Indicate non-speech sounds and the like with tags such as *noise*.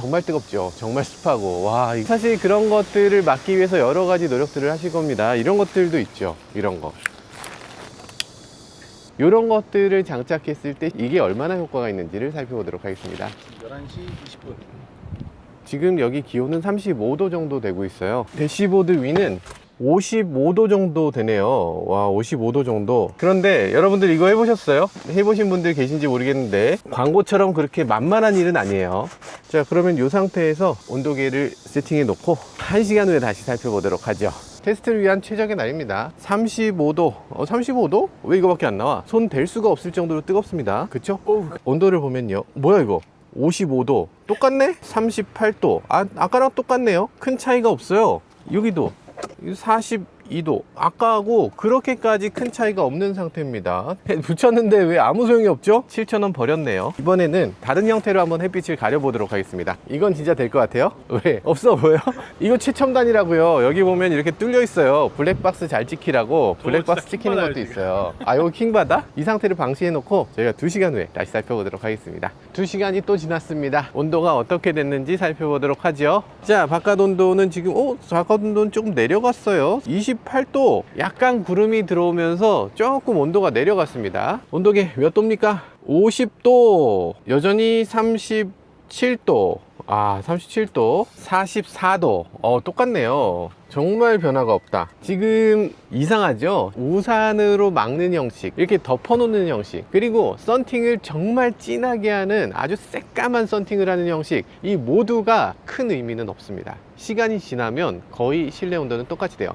정말 뜨겁죠. 정말 습하고. 와, 이- 사실 그런 것들을 막기 위해서 여러 가지 노력들을 하실 겁니다. 이런 것들도 있죠. 이런 거. 이런 것들을 장착했을 때 이게 얼마나 효과가 있는지를 살펴보도록 하겠습니다. 11시 20분. 지금 여기 기온은 35도 정도 되고 있어요. 대시보드 위는 55도 정도 되네요. 와, 55도 정도. 그런데 여러분들 이거 해보셨어요? 해보신 분들 계신지 모르겠는데 광고처럼 그렇게 만만한 일은 아니에요. 자, 그러면 이 상태에서 온도계를 세팅해 놓고 1시간 후에 다시 살펴보도록 하죠. 테스트를 위한 최적의 날입니다. 35도. 어, 35도? 왜 이거밖에 안 나와? 손 댈 수가 없을 정도로 뜨겁습니다. 그쵸? 온도를 보면요. 뭐야 이거? 55도. 똑같네? 38도. 아, 아까랑 똑같네요. 큰 차이가 없어요. 여기도 40 42도. 아까하고 그렇게까지 큰 차이가 없는 상태입니다. 붙였는데 왜 아무 소용이 없죠? 7,000원 버렸네요. 이번에는 다른 형태로 한번 햇빛을 가려보도록 하겠습니다. 이건 진짜 될 것 같아요? *laughs* 왜? 없어 보여? *laughs* 이거 최첨단이라고요. 여기 보면 이렇게 뚫려 있어요. 블랙박스 잘 찍히라고 블랙박스 찍히는 것도. 있어요. 아, 이거 킹받아? 이 상태를 방치해 놓고 저희가 2시간 후에 다시 살펴보도록 하겠습니다. 2시간이 또 지났습니다. 온도가 어떻게 됐는지 살펴보도록 하죠. 자, 바깥 온도는 지금, 어, 바깥 온도는 조금 내려갔어요. 28도. 약간 구름이 들어오면서 조금 온도가 내려갔습니다. 온도계 몇 도입니까? 50도. 여전히 37도. 아, 37도, 44도. 어, 똑같네요. 정말 변화가 없다. 지금 이상하죠? 우산으로 막는 형식, 이렇게 덮어놓는 형식, 그리고 썬팅을 정말 진하게 하는 아주 새까만 썬팅을 하는 형식, 이 모두가 큰 의미는 없습니다. 시간이 지나면 거의 실내 온도는 똑같이 돼요.